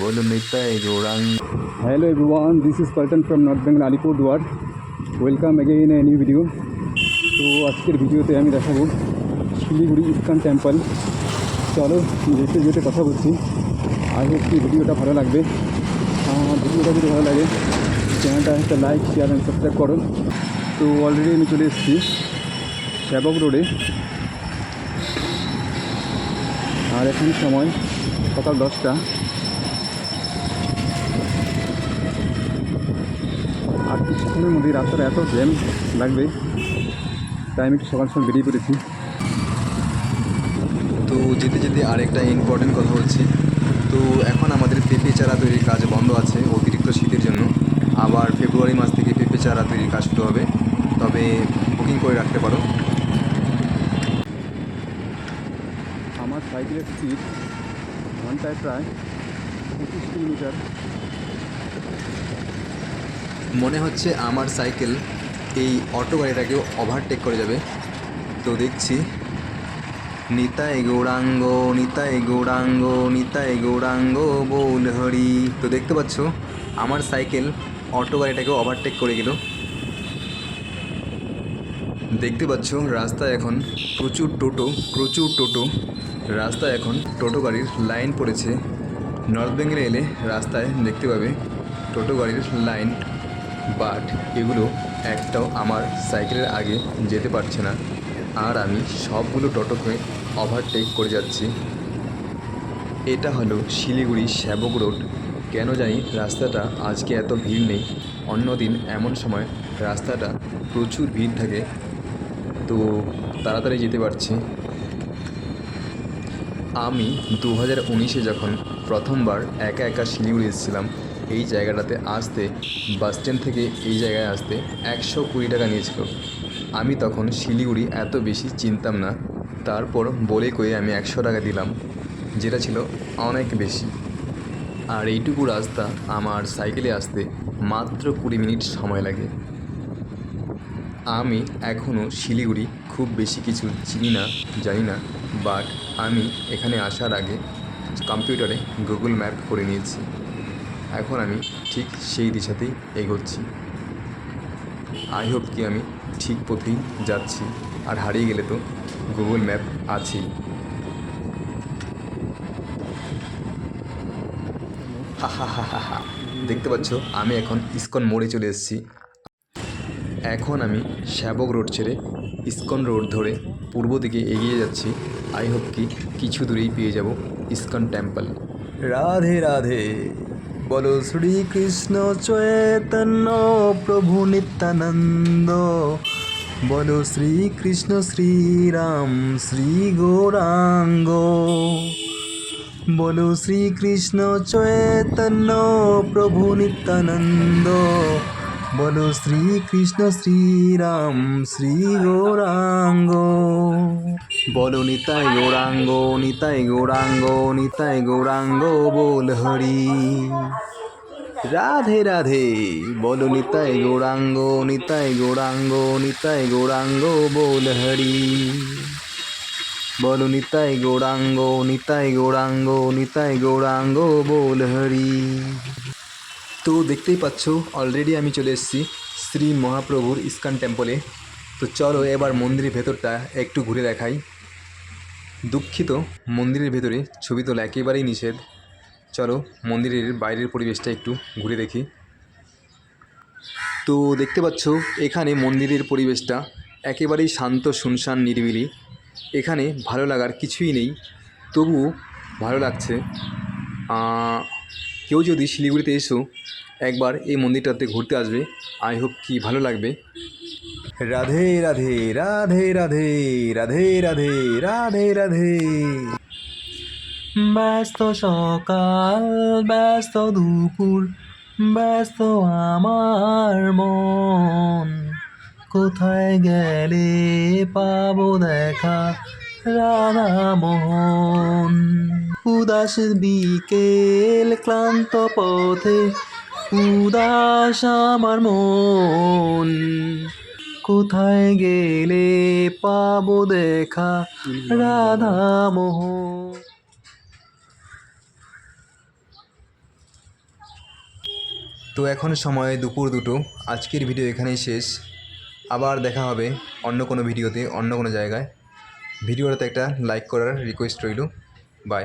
বলো Nitai Gauranga Hello everyone, this is Paltan from North Bengal Alipurduar. Welcome again in a new video. তো আজকের ভিডিওতে আমি দেখাবো শিলিগুড়ি ইস্কন টেম্পল চলো যেতে যেতে কথা বলছি। হোপ কি ভিডিওটা ভালো লাগবে। আমার ভিডিওটা যদি ভালো লাগে চ্যানেলটা একটা লাইক শেয়ার অ্যান্ড সাবস্ক্রাইব করো। তো অলরেডি আমি চলে এসেছি শ্যাবক রোডে আর এখন সময় সকাল দশটা। কিছুক্ষণের মধ্যেই রাস্তাটা এত জ্যাম লাগবে তাই আমি একটু সকাল সকাল বেরিয়ে পড়েছি। তো যেতে যেতে আরেকটা ইম্পর্টেন্ট কথা হচ্ছে। তো এখন আমাদের পেঁপে চারা তৈরির কাজ বন্ধ আছে অতিরিক্ত শীতের জন্য। আবার ফেব্রুয়ারি মাস থেকে পেঁপে চারা তৈরির কাজ শুরু হবে। তবে বুকিং করে রাখতে পারো। আমার সাইকেলের স্পিড ঘন্টায় প্রায় পঁচিশ কিলোমিটার। মনে হচ্ছে আমার সাইকেল এই অটো গাড়িটাকেও ওভারটেক করে যাবে। তো দেখছি, নিতাই গৌরাঙ্গ নিতাই গৌরাঙ্গ নিতাই গৌরাঙ্গ বৌল হরি। তো দেখতে পাচ্ছ, আমার সাইকেল অটো গাড়িটাকেও ওভারটেক করে গেল। দেখতে পাচ্ছ, রাস্তায় এখন প্রচুর টোটো প্রচুর টোটো। রাস্তায় এখন টোটো গাড়ির লাইন পড়েছে। নর্থ বেঙ্গলে এলে রাস্তায় দেখতে পাবে টোটো গাড়ির লাইন বাট এগুলো একটাও আমার সাইকেলের আগে যেতে পারছে না। আর আমি সবগুলো টোটোকে ওভারটেক করে যাচ্ছি। এটা হলো শিলিগুড়ি শ্যাবক রোড। কেন জানি রাস্তাটা আজকে এত ভিড় নেই। অন্যদিন এমন সময় রাস্তাটা প্রচুর ভিড় থাকে। তো তাড়াতাড়ি যেতে পারছি। আমি দু হাজার উনিশে যখন প্রথমবার একা একা শিলিগুড়ি এসেছিলাম এই জায়গাটাতে আসতে বাস স্ট্যান্ড থেকে এই জায়গায় আসতে একশো কুড়ি টাকা নিয়েছিল। আমি তখন শিলিগুড়ি এত বেশি চিনতাম না। তারপর বলে কয়ে আমি একশো টাকা দিলাম, যেটা ছিল অনেক বেশি। আর এইটুকু রাস্তা আমার সাইকেলে আসতে মাত্র কুড়ি মিনিট সময় লাগে। আমি এখনও শিলিগুড়ি খুব বেশি কিছু চিনি না, জানি না বাট আমি এখানে আসার আগে কম্পিউটারে গুগল ম্যাপ করে নিয়েছি। এখন আমি ঠিক সেই দিশাতেই এগোচ্ছি। আই হোপ কি আমি ঠিক পথেই যাচ্ছি। আর হারিয়ে গেলে তো গুগল ম্যাপ আছেই। হা হা হা হা দেখতে পাচ্ছ, আমি এখন ইস্কন মোড়ে চলে এসেছি। এখন আমি শ্যাবক রোড ছেড়ে ইস্কন রোড ধরে পূর্ব দিকে এগিয়ে যাচ্ছি। আই হোপ কি কিছু দূরেই পেয়ে যাব ইস্কন টেম্পল রাধে রাধে। বলো শ্রীকৃষ্ণ চৈতন্য প্রভু নিত্যানন্দ। বলো শ্রীকৃষ্ণ শ্রীরাম শ্রী গৌরাঙ্গ। বলো শ্রীকৃষ্ণ চৈতন্য প্রভু নিত্যানন্দ। বলো শ্রীকৃষ্ণ শ্রীরাম শ্রী গৌরাঙ্গ বলো নিতাই গৌরাঙ্গ নিতাই গৌরাঙ্গ নিতাই গৌরাঙ্গ বল হরি। রাধে রাধে, বলো নিতাই গৌরাঙ্গ নিতাই গৌরাঙ্গ নিতাই গৌরাঙ্গ বল হরি। বলো নিতাই গৌরাঙ্গ নিতাই গৌরাঙ্গ নিতাই গৌরাঙ্গ বল হরি। তো দেখতেই পাচ্ছ অলরেডি আমি চলে এসেছি শ্রী মহাপ্রভুর ইস্কন টেম্পলে তো চলো এবার মন্দিরের ভেতরটা একটু ঘুরে দেখাই। দুঃখিত, মন্দিরের ভেতরে ছবি তোলা একেবারেই নিষেধ। চলো মন্দিরের বাইরের পরিবেশটা একটু ঘুরে দেখি। তো দেখতে পাচ্ছ, এখানে মন্দিরের পরিবেশটা একেবারেই শান্ত, শুনশান, নিরিবিলি। এখানে ভালো লাগার কিছুই নেই, তবুও ভালো লাগছে। কেউ যদি শিলিগুড়িতে এসো, একবার এই মন্দিরটাতে ঘুরতে আসবে আই হোপ কি ভালো লাগবে। রাধে রাধে রাধে রাধে রাধে রাধে রাধে রাধে। ব্যস্ত সকাল, ব্যস্ত দুপুর, ব্যস্ত আমার মন। কোথায় গেলে পাবো দেখা, রাধা মোহন? উদাস বিকেল ক্লান্ত পথে, উদাস আমার মন। কোথায় গেলে পাবো দেখা রাধা মোহন? তো এখন সময় দুপুর দুটো। আজকের ভিডিও এখানেই শেষ। আবার দেখা হবে অন্য কোনো ভিডিওতে, অন্য কোনো জায়গায়। ভিডিওটাতে একটা লাইক করার রিকোয়েস্ট রইল। বাই